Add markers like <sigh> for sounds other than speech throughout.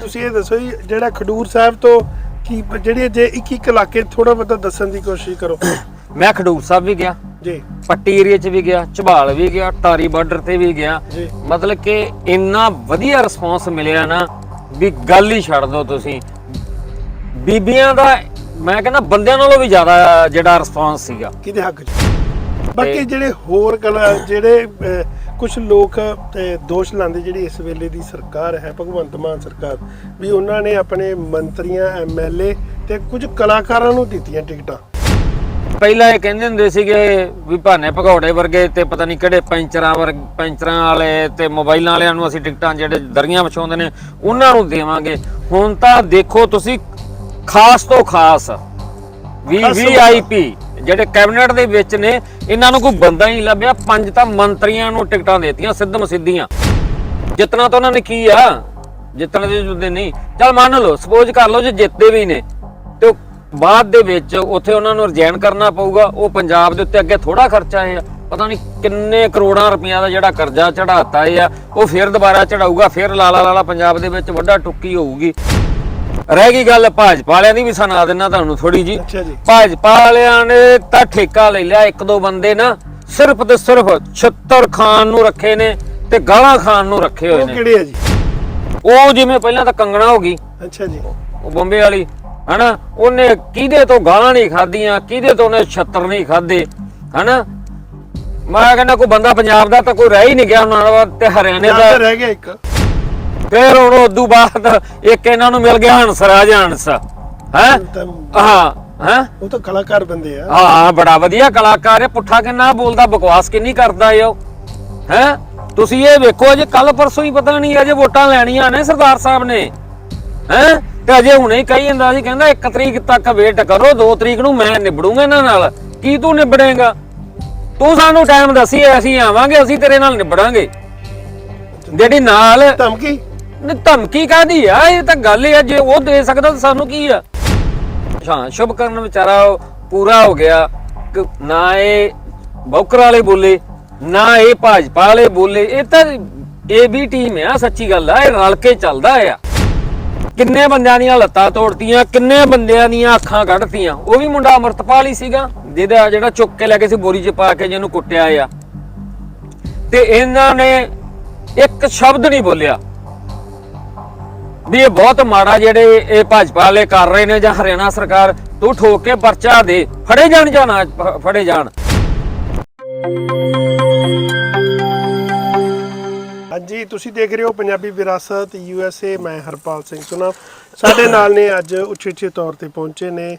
ਤੁਸੀਂ ਇਹ ਦੱਸੋ ਜੀ ਜਿਹੜਾ ਖਡੂਰ ਸਾਹਿਬ ਤੋਂ ਕੀ ਜਿਹੜੇ ਜੇ ਇੱਕ ਇੱਕ ਇਲਾਕੇ ਥੋੜਾ ਬਹੁਤਾ ਦੱਸਣ ਦੀ ਕੋਸ਼ਿਸ਼ ਕਰੋ। <coughs> ਮੈਂ ਖਡੂਰ ਸਾਹਿਬ ਵੀ ਗਿਆ। ਜੀ। ਪੱਟੀ ਏਰੀਆ 'ਚ ਵੀ ਗਿਆ ਝਬਾਲ ਵੀ ਗਿਆ ਟਾਰੀ ਬਾਰਡਰ ਤੇ ਵੀ ਗਿਆ। ਜੀ। ਮਤਲਬ ਕਿ ਇੰਨਾ ਵਧੀਆ ਰਿਸਪੌਂਸ ਮਿਲਿਆ ਨਾ ਵੀ ਗੱਲ ਹੀ ਛੱਡ ਦਿਓ ਤੁਸੀਂ। ਬੀਬੀਆਂ ਦਾ ਮੈਂ ਕਹਿੰਦਾ ਬੰਦਿਆਂ ਨਾਲੋਂ ਵੀ ਜ਼ਿਆਦਾ ਜਿਹੜਾ ਰਿਸਪੌਂਸ ਸੀਗਾ। ਕਿਹਦੇ ਹੱਕ 'ਚ? ਬਾਕੀ ਜਿਹੜੇ ਹੋਰ ਕਲਾ ਜਿਹੜੇ ਕੁਝ ਲੋਕ ਤੇ ਦੋਸ਼ ਲਾਉਂਦੇ ਜਿਹੜੀ ਇਸ ਵੇਲੇ ਦੀ ਸਰਕਾਰ ਹੈ ਭਗਵੰਤ ਮਾਨ ਸਰਕਾਰ ਵੀ ਉਹਨਾਂ ਨੇ ਆਪਣੇ ਮੰਤਰੀਆਂ ਐਮਐਲਏ ਤੇ ਕੁਝ ਕਲਾਕਾਰਾਂ ਨੂੰ ਦਿੱਤੀਆਂ ਟਿਕਟਾਂ। ਪਹਿਲਾਂ ਇਹ ਕਹਿੰਦੇ ਹੁੰਦੇ ਸੀਗੇ ਵੀ ਭਾਨੇ ਭਗੌੜੇ ਵਰਗੇ ਤੇ ਪਤਾ ਨਹੀਂ ਕਿਹੜੇ ਪੈਂਚਰਾਂ ਵਰ ਪੈਂਚਰਾਂ ਵਾਲੇ ਤੇ ਮੋਬਾਈਲਾਂ ਵਾਲਿਆਂ ਨੂੰ ਅਸੀਂ ਟਿਕਟਾਂ ਜਿਹੜੇ ਦਰੀਆਂ ਵਿਛਾਉਂਦੇ ਨੇ ਉਹਨਾਂ ਨੂੰ ਦੇਵਾਂਗੇ। ਹੁਣ ਤਾਂ ਦੇਖੋ ਤੁਸੀਂ ਖਾਸ ਤੋਂ ਖਾਸ ਵੀ ਵੀਆਈਪੀ ਜਿਹੜੇ ਕੈਬਨਿਟ ਦੇ ਵਿੱਚ ਨੇ, ਇਹਨਾਂ ਨੂੰ ਕੋਈ ਬੰਦਾ ਹੀ ਨਹੀਂ ਲੱਭਿਆ। ਪੰਜ ਤਾਂ ਮੰਤਰੀਆਂ ਨੂੰ ਟਿਕਟਾਂ ਦੇਤੀਆਂ, ਸਿੱਧਮ ਸਿੱਧੀਆਂ। ਜਿੱਤਣਾ ਤਾਂ ਉਹਨਾਂ ਨੇ ਕੀ ਆ? ਜਿੱਤਣ ਦੇ ਜੁਦੇ ਨਹੀਂ। ਚਲ ਮੰਨ ਲਓ, ਸਪੋਜ਼ ਕਰ ਲਓ ਜੇ ਜਿੱਤਦੇ ਵੀ ਨੇ, ਤੇ ਉਹ ਬਾਅਦ ਦੇ ਵਿੱਚ ਉੱਥੇ ਉਹਨਾਂ ਨੂੰ ਰਿਜ਼ਾਈਨ ਕਰਨਾ ਪਊਗਾ। ਉਹ ਪੰਜਾਬ ਦੇ ਉੱਤੇ ਅੱਗੇ ਥੋੜਾ ਖਰਚਾ ਹੈ ਪਤਾ ਨਹੀਂ ਕਿੰਨੇ ਕਰੋੜਾਂ ਰੁਪਈਆ ਦਾ ਜਿਹੜਾ ਕਰਜ਼ਾ ਚੜਾਤਾ ਹੈ ਉਹ ਫਿਰ ਦੁਬਾਰਾ ਚੜਾਊਗਾ ਫਿਰ ਲਾਲਾ ਲਾਲਾ ਪੰਜਾਬ ਦੇ ਵਿੱਚ ਵੱਡਾ ਟੁੱਕੀ ਹੋਊਗੀ। ਰਹਿ ਗਈ ਗੱਲ ਭਾਜਪਾ ਵਾਲਿਆਂ ਦੀ ਵੀ ਸੁਣਾ ਦਿੰਨਾ ਤੁਹਾਨੂੰ ਥੋੜੀ ਜੀ ਅੱਛਾ ਜੀ। ਭਾਜਪਾ ਵਾਲਿਆਂ ਨੇ ਤਾਂ ਠੇਕਾ ਲੈ ਲਿਆ ਇੱਕ ਦੋ ਬੰਦੇ ਨਾ ਸਿਰਫ ਤੇ ਸਿਰਫ ਛੱਤਰ ਖਾਨ ਨੂੰ ਰੱਖੇ ਨੇ ਤੇ ਗਾਲਾਂ ਖਾਨ ਨੂੰ ਰੱਖੇ ਹੋਏ ਉਹ ਨੇ। ਕਿਹੜੇ ਆ ਜੀ? ਉਹ ਜਿਵੇਂ ਪਹਿਲਾਂ ਤਾਂ ਕੰਗਣਾ ਹੋ ਗਈ ਅੱਛਾ ਜੀ। ਉਹ ਬੰਬੇ ਵਾਲੀ ਹਨਾ? ਉਹਨੇ ਕਿਹਦੇ ਤੋਂ ਗਾਲਾਂ ਨਹੀਂ ਖਾਧੀਆਂ ਕਿਹਦੇ ਤੋਂ ਉਹਨੇ ਛੱਤਰ ਨਹੀਂ ਖਾਦੇ ਹਨਾ? ਮੈਂ ਕਹਿੰਦਾ ਕੋਈ ਬੰਦਾ ਪੰਜਾਬ ਦਾ ਤਾਂ ਕੋਈ ਰਹਿ ਹੀ ਨਹੀਂ ਗਿਆ ਉਹਨਾਂ ਦਾ ਤੇ ਹਰਿਆਣੇ ਦਾ ਰਹਿ ਗਿਆ ਇੱਕ। ਫਿਰ ਹੁਣ ਉਦੋਂ ਬਾਅਦ ਇੱਕ ਇਹਨਾਂ ਨੂੰ ਮਿਲ ਗਿਆ ਹੰਸਰਾਜ ਹੰਸ। ਹੈ? ਹਾਂ ਹੈ? ਉਹ ਤਾਂ ਕਲਾਕਾਰ ਬੰਦੇ ਆ। ਹਾਂ ਬੜਾ ਵਧੀਆ ਕਲਾਕਾਰ ਹੈ। ਪੁੱਠਾ ਕਿੰਨਾ ਬੋਲਦਾ ਬਕਵਾਸ ਕਿੰਨੀ ਕਰਦਾ ਏ ਉਹ। ਹੈ? ਤੁਸੀਂ ਇਹ ਵੇਖੋ ਅਜੇ ਕੱਲ ਪਰਸੋਂ ਹੀ ਪਤਾ ਨਹੀਂ ਅਜੇ ਵੋਟਾਂ ਲੈਣੀਆਂ ਨੇ ਸਰਦਾਰ ਸਾਹਿਬ ਨੇ। ਹੈ? ਤੇ ਅਜੇ ਹੁਣੇ ਹੀ ਕਹੀ ਜਾਂਦਾ ਸੀ ਕਹਿੰਦਾ 1 ਤਰੀਕ ਤੱਕ ਵੇਟ ਕਰੋ 2 ਤਰੀਕ ਨੂੰ ਮੈਂ ਨਿਬੜੂੰਗਾ ਇਹਨਾਂ ਨਾਲ। ਕੀ ਤੂੰ ਨਿਬੜੇਗਾ? ਤੂੰ ਸਾਨੂੰ ਟਾਈਮ ਦੱਸੀ ਅਸੀਂ ਆਵਾਂਗੇ ਅਸੀਂ ਤੇਰੇ ਨਾਲ ਨਿਬੜਾਂਗੇ। ਜਿਹੜੀ ਨਾਲ ਧਮਕੀ? ਨੇ ਧਮਕੀ ਕਾਦੀ ਆ? ਇਹ ਤਾਂ ਗੱਲ ਹੀ ਆ, ਜੇ ਉਹ ਦੇ ਸਕਦਾ ਤਾਂ ਸਾਨੂੰ ਕੀ ਆ? ਹਾਂ ਸ਼ੁਭ ਕਰਨ ਵਿਚਾਰਾ ਪੂਰਾ ਹੋ ਗਿਆ। ਨਾ ਇਹ ਬੌਕਰ ਵਾਲੇ ਬੋਲੇ, ਨਾ ਇਹ ਭਾਜਪਾ ਵਾਲੇ ਬੋਲੇ। ਇਹ ਤਾਂ ਇਹ ਵੀ ਟੀਮ ਆ, ਸੱਚੀ ਗੱਲ ਆ, ਇਹ ਰਲ ਕੇ ਚੱਲਦਾ ਆ। ਕਿੰਨੇ ਬੰਦਿਆਂ ਦੀਆਂ ਲੱਤਾਂ ਤੋੜਤੀਆਂ, ਕਿੰਨੇ ਬੰਦਿਆਂ ਦੀਆਂ ਅੱਖਾਂ ਕੱਢਤੀਆਂ। ਉਹ ਵੀ ਮੁੰਡਾ ਅਮਰਤਪਾਲ ਹੀ ਸੀਗਾ, ਜਿਹਦਾ ਜਿਹੜਾ ਚੁੱਕ ਕੇ ਲੈ ਕੇ ਸੀ, ਬੋਰੀ 'ਚ ਪਾ ਕੇ ਜਿਹਨੂੰ ਕੁੱਟਿਆ ਆ। ਤੇ ਇਹਨਾਂ ਨੇ ਇੱਕ ਸ਼ਬਦ ਨਹੀਂ ਬੋਲਿਆ। ਵੀ ਇਹ ਬਹੁਤ ਮਾੜਾ ਜਿਹੜੇ ਇਹ ਭਾਜਪਾ ਵਾਲੇ ਕਰ ਰਹੇ ਨੇ ਜਾਂ ਹਰਿਆਣਾ ਸਰਕਾਰ ਤੂੰ ਠੋਕ ਕੇ ਪਰਚਾ ਦੇ ਫੜੇ ਜਾਣ ਜਾਂ ਨਾ ਫੜੇ ਜਾਣ? ਹਾਂਜੀ ਤੁਸੀਂ ਦੇਖ ਰਹੇ ਹੋ ਪੰਜਾਬੀ ਵਿਰਾਸਤ ਯੂਐਸਏ ਮੈਂ ਹਰਪਾਲ ਸਿੰਘ ਸੁਨਾ ਸਾਡੇ ਨਾਲ ਨੇ ਅੱਜ ਉੱਚੇ ਤੌਰ ਤੇ ਪਹੁੰਚੇ ਨੇ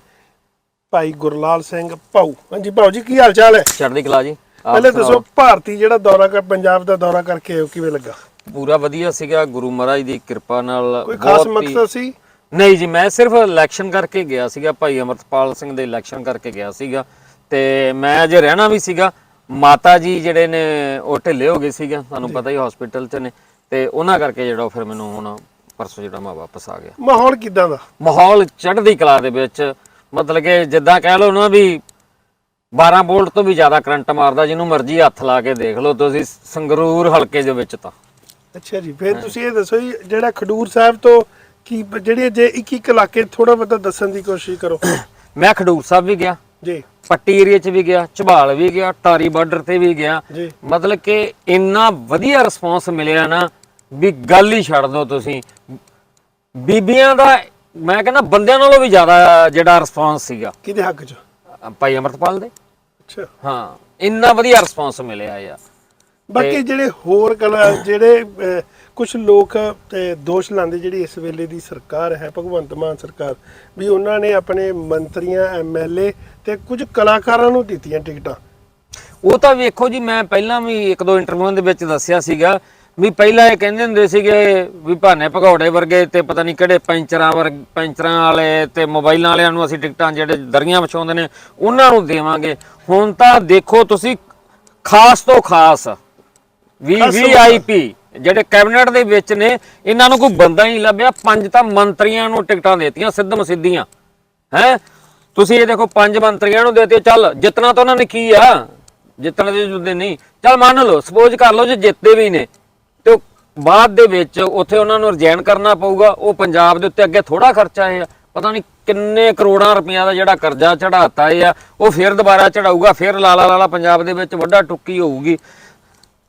ਭਾਈ ਗੁਰਲਾਲ ਸਿੰਘ ਭਾਊ। ਹਾਂਜੀ ਭਾਊ ਜੀ ਕੀ ਹਾਲ ਚਾਲ ਹੈ? ਚੜ੍ਹਦੀ ਕਲਾ ਜੀ ਪਹਿਲੇ। ਦੱਸੋ ਭਾਰਤੀ ਜਿਹੜਾ ਦੌਰਾ ਕਰ ਪੰਜਾਬ ਦਾ ਦੌਰਾ ਕਰਕੇ ਹੋ ਕਿਵੇਂ ਲੱਗਾ? ਪੂਰਾ ਵਧੀਆ ਸੀਗਾ ਗੁਰੂ ਮਹਾਰਾਜ ਦੀ ਕਿਰਪਾ ਨਾਲ ਕੋਈ ਖਾਸ ਬਹੁਤ ਹੀ- ਮਕਸਦ ਸੀ? ਨਹੀਂ ਜੀ ਮੈਂ ਸਿਰਫ ਇਲੈਕਸ਼ਨ ਕਰਕੇ ਗਿਆ ਸੀਗਾ ਭਾਈ ਅਮਰਤਪਾਲ ਸਿੰਘ ਦੇ ਇਲੈਕਸ਼ਨ ਕਰਕੇ ਗਿਆ ਸੀਗਾ। ਤੇ ਮੈਂ ਅਜੇ ਰਹਿਣਾ ਵੀ ਸੀਗਾ। ਮਾਤਾ ਜੀ ਜਿਹੜੇ ਨੇ ਉਹ ਢਿੱਲੇ ਹੋ ਗਏ ਸੀਗਾ ਤੁਹਾਨੂੰ ਪਤਾ ਹੀ ਹਸਪੀਟਲ 'ਚ ਨੇ। ਤੇ ਉਹਨਾਂ ਕਰਕੇ ਜਿਹੜਾ ਉਹ ਫਿਰ ਮੈਨੂੰ ਹੁਣ ਪਰਸੋਂ ਜਿਹੜਾ ਮੈਂ ਵਾਪਸ ਆ ਗਿਆ। ਮਾਹੌਲ ਕਿਦਾਂ ਦਾ? ਮਾਹੌਲ ਚੜ੍ਹਦੀ ਕਲਾ ਦੇ ਵਿੱਚ ਮਤਲਬ ਕਿ ਜਿੱਦਾਂ ਕਹਿ ਲਓ ਨਾ ਵੀ 12 ਵੋਲਟ ਤੋਂ ਵੀ ਜ਼ਿਆਦਾ ਕਰੰਟ ਮਾਰਦਾ ਜਿਹਨੂੰ ਮਰਜ਼ੀ ਹੱਥ ਲਾ ਕੇ ਦੇਖ ਲਓ ਤੁਸੀਂ ਸੰਗਰੂਰ ਹਲਕੇ ਦੇ ਵਿੱਚ ਤਾਂ। ਅੱਛਾ ਜੀ ਫਿਰ ਤੁਸੀਂ ਇਹ ਦੱਸੋ ਜੀ ਜਿਹੜਾ ਖਡੂਰ ਸਾਹਿਬ ਤੋਂ ਕੀ ਜਿਹੜੇ ਜੇ ਇੱਕ ਇੱਕ ਇਲਾਕੇ ਥੋੜਾ ਬਹੁਤਾ ਦੱਸਣ ਦੀ ਕੋਸ਼ਿਸ਼ ਕਰੋ। <coughs> ਮੈਂ ਖਡੂਰ ਸਾਹਿਬ ਵੀ ਗਿਆ। ਜੀ। ਪੱਟੀ ਏਰੀਆ 'ਚ ਵੀ ਗਿਆ ਝਬਾਲ ਵੀ ਗਿਆ ਟਾਰੀ ਬਾਰਡਰ ਤੇ ਵੀ ਗਿਆ। ਮਤਲਬ ਕਿ ਇੰਨਾ ਵਧੀਆ ਰਿਸਪੌਂਸ ਮਿਲਿਆ ਨਾ ਵੀ ਗੱਲ ਹੀ ਛੱਡ ਦਿਓ ਤੁਸੀਂ। ਬੀਬੀਆਂ ਦਾ ਮੈਂ ਕਹਿੰਦਾ ਬੰਦਿਆਂ ਨਾਲੋਂ ਵੀ ਜ਼ਿਆਦਾ ਜਿਹੜਾ ਰਿਸਪੌਂਸ ਸੀਗਾ। ਕਿਹਦੇ ਹੱਕ 'ਚ? ਭਾਈ ਅਮਰਤਪਾਲ ਦੇ। ਅੱਛਾ। ਹਾਂ ਇੰਨਾ ਵਧੀਆ ਰਿਸਪੌਂਸ ਮਿਲਿਆ ਆ ਬਾਕੀ ਜਿਹੜੇ ਹੋਰ ਕਲਾ ਜਿਹੜੇ ਕੁਝ ਲੋਕ ਤੇ ਦੋਸ਼ ਲਾਉਂਦੇ ਜਿਹੜੀ ਇਸ ਵੇਲੇ ਦੀ ਸਰਕਾਰ ਹੈ ਭਗਵੰਤ ਮਾਨ ਸਰਕਾਰ ਵੀ ਉਹਨਾਂ ਨੇ ਆਪਣੇ ਮੰਤਰੀਆਂ ਐਮਐਲਏ ਤੇ ਕੁਝ ਕਲਾਕਾਰਾਂ ਨੂੰ ਦਿੱਤੀਆਂ ਟਿਕਟਾਂ। ਉਹ ਤਾਂ ਵੇਖੋ ਜੀ ਮੈਂ ਪਹਿਲਾਂ ਵੀ ਇੱਕ ਦੋ ਇੰਟਰਵਿਊਆਂ ਦੇ ਵਿੱਚ ਦੱਸਿਆ ਸੀਗਾ ਵੀ ਪਹਿਲਾਂ ਇਹ ਕਹਿੰਦੇ ਹੁੰਦੇ ਸੀਗੇ ਵੀ ਭਾਨੇ ਭਗੌੜੇ ਵਰਗੇ ਤੇ ਪਤਾ ਨਹੀਂ ਕਿਹੜੇ ਪੈਂਚਰਾਂ ਵਰ ਪੈਂਚਰਾਂ ਵਾਲੇ ਤੇ ਮੋਬਾਈਲਾਂ ਵਾਲਿਆਂ ਨੂੰ ਅਸੀਂ ਟਿਕਟਾਂ ਜਿਹੜੇ ਦਰੀਆਂ ਵਿਛਾਉਂਦੇ ਨੇ ਉਹਨਾਂ ਨੂੰ ਦੇਵਾਂਗੇ। ਹੁਣ ਤਾਂ ਦੇਖੋ ਤੁਸੀਂ ਖਾਸ ਤੋਂ ਖਾਸ ਵੀ ਵੀਆਈਪੀ ਜਿਹੜੇ ਕੈਬਨਿਟ ਦੇ ਵਿੱਚ ਨੇ ਇਹਨਾਂ ਨੂੰ ਕੋਈ ਬੰਦਾ ਹੀ ਨਹੀਂ ਲੱਭਿਆ। ਪੰਜ ਤਾਂ ਮੰਤਰੀਆਂ ਨੂੰ ਟਿਕਟਾਂ ਦੇਤੀਆਂ ਸਿੱਧਮ ਸਿੱਧੀਆਂ। ਹੈ? ਤੁਸੀਂ ਇਹ ਦੇਖੋ ਪੰਜ ਮੰਤਰੀਆਂ ਨੂੰ ਦੇਤੇ ਚੱਲ ਜਿੱਤਣਾ ਤਾਂ ਉਹਨਾਂ ਨੇ ਕੀ ਆ? ਜਿੱਤਣ ਦੇ ਜੁਦੇ ਨਹੀਂ। ਚੱਲ ਮੰਨ ਲਓ ਸਪੋਜ਼ ਕਰ ਲਓ ਜੇ ਜਿੱਤਦੇ ਵੀ ਨੇ ਤੇ ਬਾਅਦ ਦੇ ਵਿੱਚ ਉੱਥੇ ਉਹਨਾਂ ਨੂੰ ਰਿਜ਼ਾਈਨ ਕਰਨਾ ਪਊਗਾ। ਉਹ ਪੰਜਾਬ ਦੇ ਉੱਤੇ ਅੱਗੇ ਥੋੜਾ ਖਰਚਾ ਹੈ ਪਤਾ ਨਹੀਂ ਕਿੰਨੇ ਕਰੋੜਾਂ ਰੁਪਈਆ ਦਾ ਜਿਹੜਾ ਕਰਜ਼ਾ ਚੜਾਤਾ ਹੈ ਆ। ਉਹ ਫਿਰ ਦੁਬਾਰਾ ਚੜਾਊਗਾ ਫਿਰ ਲਾਲਾ ਲਾਲਾ ਪੰਜਾਬ ਦੇ ਵਿੱਚ ਵੱਡਾ ਟੁੱਕੀ ਹੋਊਗੀ।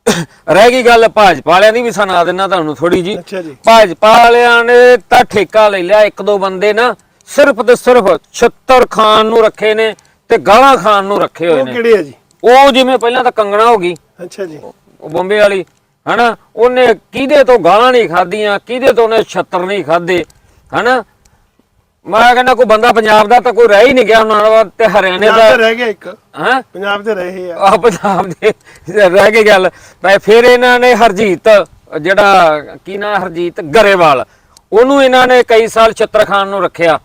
ਰਹਿ ਗਈ ਗੱਲ ਭਾਜਪਾ ਵਾਲਿਆਂ ਦੀ ਵੀ ਸੁਣਾ ਦਿੰਨਾ ਤੁਹਾਨੂੰ ਥੋੜੀ ਜੀ ਅੱਛਾ ਜੀ। ਭਾਜਪਾ ਵਾਲਿਆਂ ਨੇ ਤਾਂ ਠੇਕਾ ਲੈ ਲਿਆ ਇੱਕ ਦੋ ਬੰਦੇ ਨਾ ਸਿਰਫ ਤੇ ਸਿਰਫ ਛੱਤਰ ਖਾਨ ਨੂੰ ਰੱਖੇ ਨੇ ਤੇ ਗਾਲਾਂ ਖਾਨ ਨੂੰ ਰੱਖੇ ਹੋਏ ਉਹ ਨੇ। ਕਿਹੜੇ ਆ ਜੀ? ਉਹ ਜਿਵੇਂ ਪਹਿਲਾਂ ਤਾਂ ਕੰਗਣਾ ਹੋ ਗਈ। ਅੱਛਾ ਜੀ। ਉਹ ਬੰਬੇ ਵਾਲੀ ਹਨਾ? ਉਹਨੇ ਕਿਹਦੇ ਤੋਂ ਗਾਲਾਂ ਨਹੀਂ ਖਾਧੀਆਂ ਕਿਹਦੇ ਤੋਂ ਉਹਨੇ ਛੱਤਰ ਨਹੀਂ ਖਾਦੇ ਹਨਾ? ਮੈਂ ਕਹਿੰਦਾ ਕੋਈ ਬੰਦਾ ਪੰਜਾਬ ਦਾ ਤਾਂ ਕੋਈ ਰਹਿ ਹੀ ਨਹੀਂ ਗਿਆ ਉਹਨਾਂ ਦਾ ਤੇ ਹਰਿਆਣੇ ਪੰਜਾਬ ਦਾ ਰਹਿ ਗਿਆ ਇੱਕ। ਹਾਂ? ਪੰਜਾਬ ਤੇ ਰਹੇ ਆ। ਆ ਪੰਜਾਬ ਦੇ ਰਹਿ ਗਈ ਗੱਲ। ਪਰ ਫਿਰ ਇਹਨਾਂ ਨੇ ਹਰਜੀਤ ਜਿਹੜਾ ਕੀ ਨਾਂ ਹਰਜੀਤ ਗਰੇਵਾਲ ਉਹਨੂੰ ਇਹਨਾਂ ਨੇ ਕਈ ਸਾਲ ਛੱਤਰ ਖਾਨ ਨੂੰ ਰੱਖਿਆ।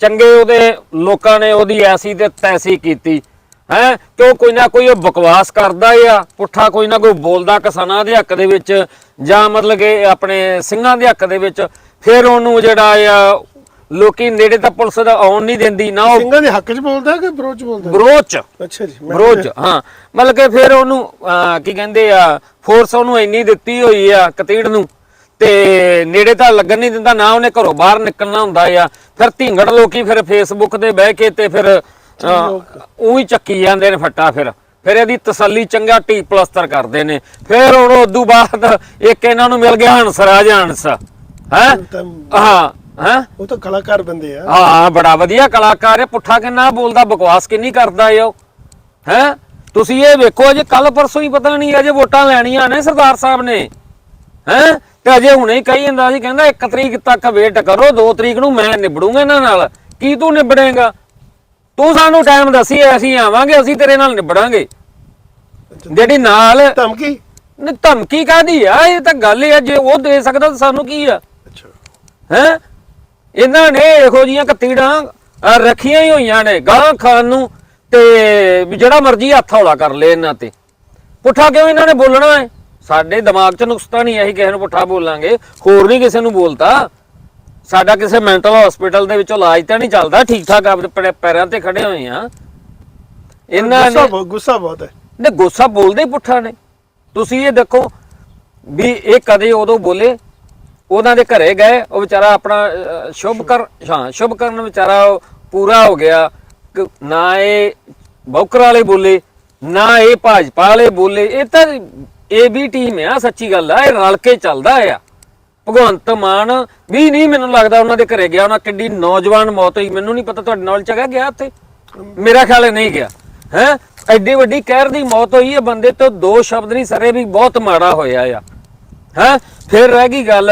ਚੰਗੇ ਉਹਦੇ ਲੋਕਾਂ ਨੇ ਉਹਦੀ ਐਸੀ ਤੇ ਤੈਸੀ ਕੀਤੀ। ਹੈ? ਕਿਉਂ ਕੋਈ ਨਾ ਕੋਈ ਉਹ ਬਕਵਾਸ ਕਰਦਾ ਆ। ਪੁੱਠਾ ਕੋਈ ਨਾ ਕੋਈ ਬੋਲਦਾ ਕਿਸਾਨਾਂ ਦੇ ਹੱਕ ਦੇ ਵਿੱਚ ਜਾਂ ਮਤਲਬ ਕਿ ਆਪਣੇ ਸਿੰਘਾਂ ਦੇ ਹੱਕ ਦੇ ਵਿੱਚ। ਫਿਰ ਉਹਨੂੰ ਜਿਹੜਾ ਆ ਲੋਕੀ ਨੇੜੇ ਤਾਂ ਪੁਲਿਸ ਦਾ ਆਉਣ ਨਹੀਂ ਦਿੰਦੀ ਨਾ ਉਹ ਸਿੰਘਾਂ ਦੇ ਹੱਕ 'ਚ ਬੋਲਦਾ ਕਿ ਵਿਰੋਧ 'ਚ ਬੋਲਦਾ? ਵਿਰੋਧ ਚ। ਅੱਛਾ ਜੀ ਮੈਂ- ਵਿਰੋਧ ਚ ਹਾਂ। ਮਤਲਬ ਕਿ ਫਿਰ ਉਹਨੂੰ ਅਹ, ਕੀ ਕਹਿੰਦੇ ਆ ਫੋਰਸ ਉਹਨੂੰ ਇੰਨੀ ਦਿੱਤੀ ਹੋਈ ਆ ਕਤੀੜ ਨੂੰ ਤੇ ਨੇੜੇ ਤਾਂ ਲੱਗਣ ਨਹੀਂ ਦਿੰਦਾ ਨਾ ਉਹਨੇ ਘਰੋਂ ਬਾਹਰ ਨਿਕਲਣਾ ਹੁੰਦਾ ਆ। ਫਿਰ ਢੀਂਗੜ ਲੋਕੀ ਫਿਰ ਫੇਸਬੁੱਕ ਤੇ ਬਹਿ ਕੇ ਤੇ ਫਿਰ ਉਹੀ ਚੱਕੀ ਜਾਂਦੇ ਨੇ ਫੱਟਾ ਫਿਰ। ਫਿਰ ਇਹਦੀ ਤਸੱਲੀ ਚੰਗਾ ਟੀ ਪਲਸਤਰ ਕਰਦੇ ਨੇ। ਫਿਰ ਹੁਣ ਉਦੋਂ ਬਾਅਦ ਇੱਕ ਇਹਨਾਂ ਨੂੰ ਮਿਲ ਗਿਆ ਹੰਸਰਾਜ ਹੰਸ। ਹੈ? ਤਾਂ ਹਾਂ। ਹੈ? ਉਹ ਤਾਂ ਕਲਾਕਾਰ ਬੰਦੇ ਆ। ਹਾਂ ਬੜਾ ਵਧੀਆ ਕਲਾਕਾਰ ਹੈ। ਪੁੱਠਾ ਕਿੰਨਾ ਬੋਲਦਾ ਬਕਵਾਸ ਕਿੰਨੀ ਕਰਦਾ ਏ ਉਹ। ਹੈ? ਤੁਸੀਂ ਇਹ ਵੇਖੋ ਅਜੇ ਕੱਲ ਪਰਸੋਂ ਹੀ ਪਤਾ ਨਹੀਂ ਅਜੇ ਵੋਟਾਂ ਲੈਣੀਆਂ ਨੇ ਸਰਦਾਰ ਸਾਹਿਬ ਨੇ। ਹੈ? ਤੇ ਅਜੇ ਹੁਣੇ ਹੀ ਕਹੀ ਜਾਂਦਾ ਸੀ ਕਹਿੰਦਾ 1 ਤਰੀਕ ਤੱਕ ਵੇਟ ਕਰੋ 2 ਤਰੀਕ ਨੂੰ ਮੈਂ ਨਿਬੜੂੰਗਾ ਇਹਨਾਂ ਨਾਲ। ਕੀ ਤੂੰ ਨਿਬੜੇਗਾ? ਤੂੰ ਸਾਨੂੰ ਟਾਈਮ ਦੱਸੀ ਅਸੀਂ ਆਵਾਂਗੇ ਅਸੀਂ ਤੇਰੇ ਨਾਲ ਨਿਬੜਾਂਗੇ। ਜਿਹੜੀ ਨਾਲ ਧਮਕੀ? ਨੀ ਧਮਕੀ ਕਾਦੀ ਆ? ਇਹ ਤਾਂ ਗੱਲ ਹੀ ਜੇ ਉਹ ਦੇ ਸਕਦਾ ਤਾਂ ਸਾਨੂੰ ਕੀ ਆ? ਅੱਛਾ। ਹੈ? ਇਹਨਾਂ ਨੇ ਇਹੋ ਜੀਆਂ ਕਤੀੜਾਂ ਰੱਖੀਆਂ ਹੀ ਹੋਈਆਂ ਨੇ ਗਾਂ ਖਾਨ ਨੂੰ ਤੇ ਜਿਹੜਾ ਮਰਜ਼ੀ ਹੱਥ ਹੌਲਾ ਕਰ ਲੈ ਇਹਨਾਂ ਤੇ। ਪੁੱਠਾ ਕਿਉਂ ਇਹਨਾਂ ਨੇ ਬੋਲਣਾ ਹੈ? ਸਾਡੇ ਦਿਮਾਗ 'ਚ ਨੁਕਸਤਾ ਨਹੀਂ ਅਸੀਂ ਕਿਸੇ ਨੂੰ ਪੁੱਠਾ ਬੋਲਾਂਗੇ ਹੋਰ ਨਹੀਂ ਕਿਸੇ ਨੂੰ ਬੋਲਤਾ। ਸਾਡਾ ਕਿਸੇ ਮੈਂਟਲ ਹਸਪੀਟਲ ਦੇ ਵਿੱਚੋਂ ਇਲਾਜ ਤਾਂ ਨਹੀਂ ਚੱਲਦਾ ਠੀਕ ਠਾਕ ਆਪਣੇ ਪੈਰਾਂ ਤੇ ਖੜੇ ਹੋਏ ਆ ਇਹਨਾਂ ਗੁੱਸਾ ਨੇ ਬਹੁਤ ਗੁੱਸਾ ਬਹੁਤ ਹੈ। ਨੇ ਗੁੱਸਾ ਬੋਲਦੇ ਪੁੱਠਾ ਨੇ। ਤੁਸੀਂ ਇਹ ਦੇਖੋ ਵੀ ਇਹ ਕਦੇ ਉਦੋਂ ਬੋਲੇ ਉਹਨਾਂ ਦੇ ਘਰੇ ਗਏ ਉਹ ਵਿਚਾਰਾ ਆਪਣਾ ਅਹ, ਸ਼ੁਭ ਕਰ ਹਾਂ ਸ਼ੁਭ ਕਰਨ ਵਿਚਾਰਾ ਉਹ ਪੂਰਾ ਹੋ ਗਿਆ। ਨਾ ਇਹ ਬੌਕਰ ਵਾਲੇ ਬੋਲੇ ਨਾ ਇਹ ਭਾਜਪਾ ਵਾਲੇ ਬੋਲੇ ਇਹ ਤਾਂ ਇਹ ਵੀ ਟੀਮ ਆ ਸੱਚੀ ਗੱਲ ਆ ਇਹ ਰਲ ਕੇ ਚੱਲਦਾ ਆ। ਭਗਵੰਤ ਮਾਨ ਵੀ ਨਹੀਂ ਮੈਨੂੰ ਲੱਗਦਾ ਉਹਨਾਂ ਦੇ ਘਰੇ ਗਿਆ ਉਹਨਾਂ ਕਿੱਡੀ ਨੌਜਵਾਨ ਮੌਤ ਹੋਈ ਮੈਨੂੰ ਨਹੀਂ ਪਤਾ ਤੁਹਾਡੇ ਨਾਲ ਚਗਾ ਗਿਆ ਉੱਥੇ। ਮੇਰਾ ਖਿਆਲ ਹੈ ਨਹੀਂ ਗਿਆ ਹੈ? ਐਡੀ ਵੱਡੀ ਕਹਿਰ ਦੀ ਮੌਤ ਹੋਈ ਹੈ ਬੰਦੇ ਤੋਂ ਦੋ ਸ਼ਬਦ ਨਹੀਂ ਸਰੇ ਵੀ ਬਹੁਤ ਮਾੜਾ ਹੋਇਆ ਆ। ਹੈ? ਫਿਰ ਰਹਿ ਗਈ ਗੱਲ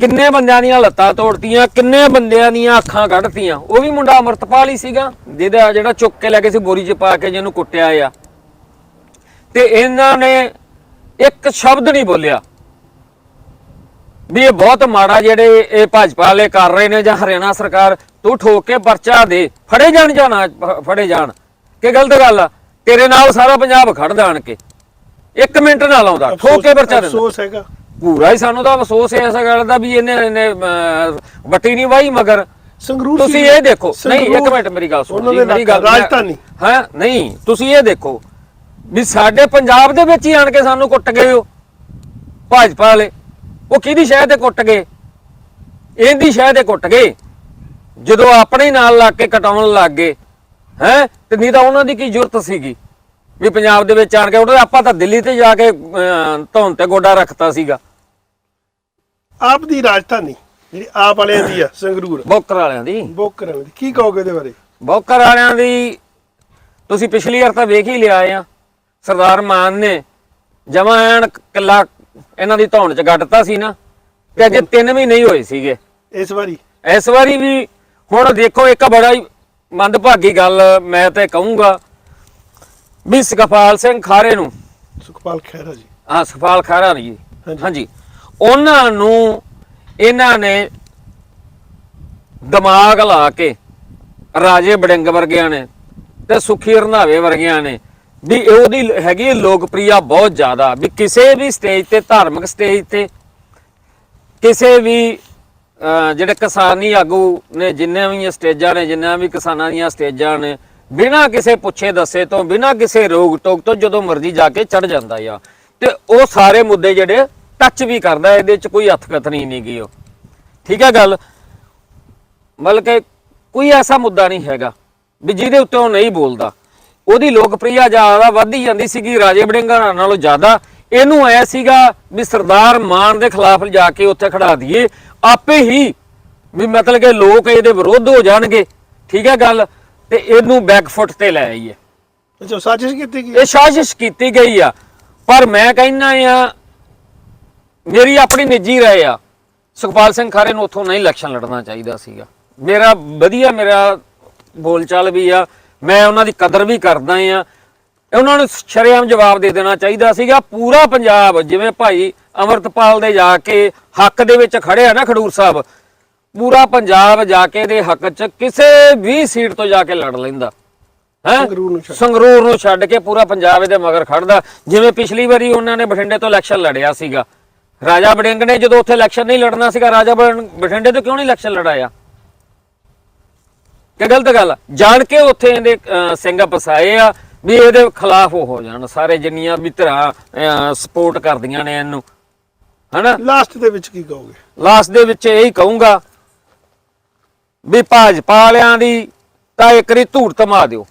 ਕਿੰਨੇ ਬੰਦਿਆਂ ਦੀਆਂ ਲੱਤਾਂ ਤੋੜਤੀਆਂ ਕਿੰਨੇ ਬੰਦਿਆਂ ਦੀਆਂ ਅੱਖਾਂ ਕੱਢਤੀਆਂ। ਉਹ ਵੀ ਮੁੰਡਾ ਅਮਰਤਪਾਲ ਹੀ ਸੀਗਾ ਜਿਹਦਾ ਜਿਹੜਾ ਚੁੱਕ ਕੇ ਲੈ ਕੇ ਸੀ ਬੋਰੀ 'ਚ ਪਾ ਕੇ ਜਿਹਨੂੰ ਕੁੱਟਿਆ ਆ। ਤੇ ਇਹਨਾਂ ਨੇ ਇੱਕ ਸ਼ਬਦ ਨਹੀਂ ਬੋਲਿਆ ਵੀ ਇਹ ਬਹੁਤ ਮਾੜਾ ਜਿਹੜੇ ਇਹ ਭਾਜਪਾ ਵਾਲੇ ਕਰ ਰਹੇ ਨੇ ਜਾਂ ਹਰਿਆਣਾ ਸਰਕਾਰ ਤੂੰ ਠੋਕ ਕੇ ਪਰਚਾ ਦੇ ਫੜੇ ਜਾਣ ਜਾਂ ਨਾ ਫੜੇ ਜਾਣ। ਕਿ ਗਲਤ ਗੱਲ ਆ? ਤੇਰੇ ਨਾਲ ਸਾਰਾ ਪੰਜਾਬ ਖੜ ਜਾਣ ਕੇ। ਇੱਕ ਮਿੰਟ ਨਾ ਲਾਉਂਦਾ ਠੋਕ ਕੇ ਪਰਚਾ ਦਿੰਦਾ। ਅਫਸੋਸ ਹੈਗਾ। ਪੂਰਾ ਹੀ ਸਾਨੂੰ ਤਾਂ ਅਫਸੋਸ ਹੈ ਇਸ ਗੱਲ ਦਾ ਵੀ ਇਹਨੇ ਇਹਨੇ ਵੱਟੀ ਨਹੀਂ ਵਾਈ ਮਗਰ। ਸੰਗਰੂਰ ਤੁਸੀਂ ਇਹ ਦੇਖੋ। ਨਹੀਂ ਇੱਕ ਮਿੰਟ ਮੇਰੀ ਗੱਲ ਸੁਣੋ ਜੀ, ਮੇਰੀ ਗੱਲ ਰਾਜਧਾਨੀ। ਹਾਂ? ਨਹੀਂ ਤੁਸੀਂ ਇਹ ਦੇਖੋ ਵੀ ਸਾਡੇ ਪੰਜਾਬ ਦੇ ਵਿੱਚ ਹੀ ਆਣ ਕੇ ਸਾਨੂੰ ਕੁੱਟ ਗਏ ਹੋ ਭਾਜਪਾ ਵਾਲੇ। ਉਹ ਕਿਹਦੀ ਸ਼ਹਿ ਤੇ ਕੁੱਟ ਗਏ? ਇਹਦੀ ਸ਼ਹਿ ਤੇ ਕੁੱਟ ਗਏ। ਜਦੋਂ ਆਪਣੇ ਨਾਲ ਲੱਗ ਕੇ ਕਟਾਉਣ ਲੱਗ ਗਏ। ਹੈ? ਤੇ ਨਹੀਂ ਤਾਂ ਉਹਨਾਂ ਦੀ ਕੀ ਜ਼ਰੂਰਤ ਸੀਗੀ? ਵੀ ਪੰਜਾਬ ਦੇ ਵਿੱਚ ਆਣ ਕੇ ਉਹਨਾਂ ਆਪਾਂ ਤਾਂ ਦਿੱਲੀ ਤੇ ਜਾ ਕੇ ਧੌਣ ਤੇ ਗੋਡਾ ਰੱਖਤਾ ਸੀਗਾ। ਆਪ ਦੀ ਰਾਜਧਾਨੀ ਜਿਹੜੀ ਆਪ ਵਾਲਿਆਂ ਦੀ ਆ ਸੰਗਰੂਰ। ਬੋਕਰ ਵਾਲਿਆਂ ਦੀ। ਬੋਕਰਾਂ ਦੀ। ਕੀ ਕਹੋਗੇ ਇਹਦੇ ਬਾਰੇ? ਬੌਕਰ ਵਾਲਿਆਂ ਦੀ ਤੁਸੀਂ ਪਿਛਲੀ ਵਾਰ ਤਾਂ ਵੇਖ ਹੀ ਲਿਆ ਆ ਸਰਦਾਰ ਮਾਨ ਨੇ ਜਮਾ ਐਨ ਕਿੱਲਾ ਇਹਨਾਂ ਦੀ ਧੌਣ ਚ ਗੱਡਤਾ ਸੀ ਨਾ ਤੇ ਅਜੇ 3 ਮਹੀਨੇ ਹੀ ਹੋਏ ਸੀਗੇ। ਇਸ ਵਾਰੀ? ਇਸ ਵਾਰੀ ਵੀ ਹੁਣ ਦੇਖੋ ਇੱਕ ਬੜਾ ਹੀ ਮੰਦਭਾਗੀ ਗੱਲ ਮੈਂ ਤੇ ਕਹੂੰਗਾ ਵੀ ਸੁਖਪਾਲ ਸਿੰਘ ਖਾਰੇ ਨੂੰ ਸੁਖਪਾਲ ਖਹਿਰਾ ਜੀ। ਹਾਂ ਸੁਖਪਾਲ ਖਾਰਾ ਨਹੀਂ ਹਾਂਜੀ। ਉਹਨਾਂ ਨੂੰ ਇਹਨਾਂ ਨੇ ਦਿਮਾਗ ਲਾ ਕੇ ਰਾਜੇ ਬੜਿੰਗ ਵਰਗਿਆਂ ਨੇ ਤੇ ਸੁਖੀ ਰੰਧਾਵੇ ਵਰਗਿਆਂ ਨੇ ਵੀ ਉਹਦੀ ਹੈਗੀ ਹੈ ਬਹੁਤ ਜ਼ਿਆਦਾ, ਵੀ ਕਿਸੇ ਵੀ ਸਟੇਜ ਤੇ, ਧਾਰਮਿਕ ਸਟੇਜ ਤੇ ਕਿਸੇ ਵੀ ਜਿਹੜੇ ਕਿਸਾਨੀ ਆਗੂ ਨੇ ਜਿੰਨੇ ਵੀ ਸਟੇਜਾਂ ਨੇ ਜਿੰਨਾ ਵੀ ਕਿਸਾਨਾਂ ਦੀਆਂ ਸਟੇਜਾਂ ਨੇ, ਬਿਨਾਂ ਕਿਸੇ ਪੁੱਛੇ ਦੱਸੇ ਤੋਂ, ਬਿਨਾਂ ਕਿਸੇ ਰੋਕ ਟੋਕ ਤੋਂ ਜਦੋਂ ਮਰਜ਼ੀ ਜਾ ਕੇ ਚੜ ਜਾਂਦਾ ਆ। ਤੇ ਉਹ ਸਾਰੇ ਮੁੱਦੇ ਜਿਹੜੇ ਟੱਚ ਵੀ ਕਰਦਾ ਇਹਦੇ ਚ ਕੋਈ ਹੱਥਕਤ ਨਹੀਂ ਨਹੀਂ ਗਈ ਉਹ। ਠੀਕ ਹੈ ਗੱਲ? ਮਤਲਬ ਕਿ ਕੋਈ ਐਸਾ ਮੁੱਦਾ ਨਹੀਂ ਹੈਗਾ ਵੀ ਜਿਹਦੇ ਉੱਤੇ ਉਹ ਨਹੀਂ ਬੋਲਦਾ। ਉਹਦੀ ਲੋਕਪ੍ਰਿਯਤਾ ਜ਼ਿਆਦਾ ਵੱਧਦੀ ਜਾਂਦੀ ਸੀਗੀ ਰਾਜੇ ਵੜਿੰਗਾ ਨਾਲੋਂ ਜ਼ਿਆਦਾ। ਇਹਨੂੰ ਆਇਆ ਸੀਗਾ ਵੀ ਸਰਦਾਰ ਮਾਨ ਦੇ ਖਿਲਾਫ ਜਾ ਕੇ ਉੱਥੇ ਖੜਾ ਦਈਏ। ਆਪੇ ਹੀ ਵੀ ਮਤਲਬ ਕਿ ਲੋਕ ਇਹਦੇ ਵਿਰੁੱਧ ਹੋ ਜਾਣਗੇ। ਠੀਕ ਹੈ ਗੱਲ? ਤੇ ਇਹਨੂੰ ਬੈਕਫੁੱਟ ਤੇ ਲੈ ਆਈਏ। ਅੱਛਾ ਸਾਜ਼ਿਸ਼ ਕੀਤੀ ਗਈ? ਇਹ ਸਾਜ਼ਿਸ਼ ਕੀਤੀ ਗਈ ਆ। ਪਰ ਮੈਂ ਕਹਿੰਦਾ ਆ ਮੇਰੀ ਆਪਣੀ ਨਿੱਜੀ ਰਾਏ ਆ। ਸੁਖਪਾਲ ਸਿੰਘ ਖਾਰੇ ਨੂੰ ਉੱਥੋਂ ਨਹੀਂ ਇਲੈਕਸ਼ਨ ਲੜਨਾ ਚਾਹੀਦਾ ਸੀਗਾ। ਮੇਰਾ ਵਧੀਆ ਮੇਰਾ ਬੋਲਚਾਲ ਵੀ ਆ। ਮੈਂ ਉਹਨਾਂ ਦੀ ਕਦਰ ਵੀ ਕਰਦਾ ਆ। ਉਹਨਾਂ ਨੂੰ ਸ਼ਰੇਆਮ ਜਵਾਬ ਦੇ ਦੇਣਾ ਚਾਹੀਦਾ ਸੀਗਾ। ਪੂਰਾ ਪੰਜਾਬ ਜਿਵੇਂ ਭਾਈ ਅਮਰਤਪਾਲ ਦੇ ਜਾ ਕੇ ਹੱਕ ਦੇ ਵਿੱਚ ਖੜੇ ਆ ਨਾ ਖਡੂਰ ਸਾਹਿਬ ਪੂਰਾ ਪੰਜਾਬ ਜਾ ਕੇ ਦੇ ਹੱਕ 'ਚ ਕਿਸੇ ਵੀ ਸੀਟ ਤੋਂ ਜਾ ਕੇ ਲੜ ਲੈਂਦਾ। ਹੈਂ? ਸੰਗਰੂਰ ਨੂੰ ਛੱਡ। ਸੰਗਰੂਰ ਨੂੰ ਛੱਡ ਕੇ ਪੂਰਾ ਪੰਜਾਬ ਇਹਦੇ ਮਗਰ ਖੜਦਾ ਜਿਵੇਂ ਪਿਛਲੀ ਵਾਰੀ ਉਹਨਾਂ ਨੇ ਬਠਿੰਡੇ ਤੋਂ ਇਲੈਕਸ਼ਨ ਲੜਿਆ ਸੀਗਾ। ਰਾਜਾ ਵੜਿੰਗ ਨੇ ਜਦੋਂ ਉੱਥੇ ਇਲੈਕਸ਼ਨ ਨਹੀਂ ਲੜਨਾ ਸੀਗਾ ਰਾਜਾ ਵੜਿੰਗ ਬਠਿੰਡੇ ਤੋਂ ਕਿਉਂ ਨਹੀਂ ਇਲੈਕਸ਼ਨ ਲੜਾਇਆ? ਕਿ ਗਲਤ ਗੱਲ ਆ। ਜਾਣ ਕੇ ਉੱਥੇ ਇਹਦੇ ਸਿੰਘ ਫਸਾਏ ਆ ਵੀ ਇਹਦੇ ਖਿਲਾਫ ਉਹ ਹੋ ਜਾਣ ਸਾਰੇ ਜਿੰਨੀਆਂ ਵੀ ਧਿਰਾਂ ਸਪੋਰਟ ਕਰਦੀਆਂ ਨੇ ਇਹਨੂੰ। ਹਨਾ? ਲਾਸਟ ਦੇ ਵਿੱਚ ਕੀ ਕਹੋਗੇ? ਲਾਸਟ ਦੇ ਵਿੱਚ ਇਹੀ ਕਹੂੰਗਾ ਵੀ ਭਾਜਪਾ ਵਾਲਿਆਂ ਦੀ ਤਾਂ ਇੱਕ ਰੀ ਧੂੜ ਧਮਾ ਦਿਓ।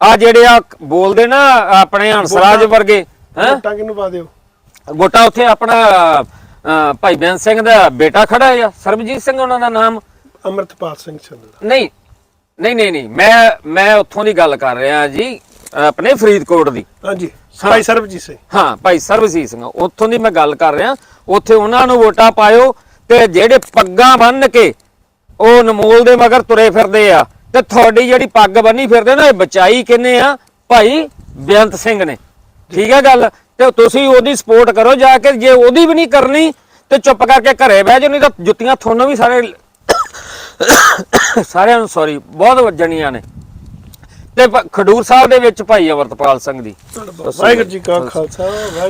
ਆ ਜਿਹੜੇ ਆ ਬੋਲਦੇ ਨਾ ਆਪਣੇ ਹੰਸਰਾਜ ਵਰਗੇ ਹੈ? ਵੋਟਾਂ ਕਿਹਨੂੰ ਪਾ ਦਿਓ? ਗੋਟਾ ਉੱਥੇ ਆਪਣਾ ਅਹ, ਭਾਈ ਬੇਅੰਤ ਸਿੰਘ ਦਾ ਬੇਟਾ ਖੜਾ ਹੈ ਸਰਬਜੀਤ ਸਿੰਘ ਉਹਨਾਂ ਦਾ ਨਾਮ? ਅਮਰਤਪਾਲ ਸਿੰਘ ਸੰਧੂ ਨਹੀਂ ਨਹੀਂ ਨਹੀਂ ਨਹੀਂ ਮੈਂ ਮੈਂ ਉੱਥੋਂ ਦੀ ਗੱਲ ਕਰ ਰਿਹਾ ਜੀ ਆਪਣੇ ਫਰੀਦਕੋਟ ਦੀ। ਹਾਂਜੀ ਭਾਈ ਸਰਬਜੀਤ ਸਿੰਘ। ਹਾਂ ਭਾਈ ਸਰਬਜੀਤ ਸਿੰਘ ਉੱਥੋਂ ਦੀ ਮੈਂ ਗੱਲ ਕਰ ਰਿਹਾ ਉੱਥੇ ਉਹਨਾਂ ਨੂੰ ਵੋਟਾਂ ਪਾਇਓ ਤੇ ਜਿਹੜੇ ਪੱਗਾਂ ਬੰਨ ਕੇ ਉਹ ਨਮੋਲ ਦੇ ਮਗਰ ਤੁਰੇ ਫਿਰਦੇ ਆ ਤੇ ਤੁਹਾਡੀ ਜਿਹੜੀ ਪੱਗ ਬੰਨੀ ਫਿਰਦੇ ਨਾ ਇਹ ਬਚਾਈ ਕਿੰਨੇ ਆ? ਭਾਈ ਬੇਅੰਤ ਸਿੰਘ ਨੇ। ਠੀਕ ਹੈ ਗੱਲ? ਤੇ ਤੁਸੀਂ ਉਹਦੀ ਸਪੋਰਟ ਕਰੋ ਜਾ ਕੇ, ਜੇ ਉਹਦੀ ਵੀ ਨਹੀਂ ਕਰਨੀ, ਤੇ ਚੁੱਪ ਕਰਕੇ ਘਰੇ ਬਹਿ ਜਾਓ, ਨਹੀਂ ਤਾਂ ਜੁੱਤੀਆਂ ਤੁਹਾਨੂੰ ਵੀ ਸਾਰੇ <coughs> ਸਾਰਿਆਂ ਨੂੰ ਸੌਰੀ ਬਹੁਤ ਵੱਜਣੀਆਂ ਨੇ। ਤੇ ਪ- ਖਡੂਰ ਸਾਹਿਬ ਦੇ ਵਿੱਚ ਭਾਈ ਅਮਰਤਪਾਲ ਸਿੰਘ ਦੀ। ਵਾਹਿਗੁਰੂ ਜੀ ਕਾ ਖਾਲਸਾ, ਵਾਹਿਗੁਰੂ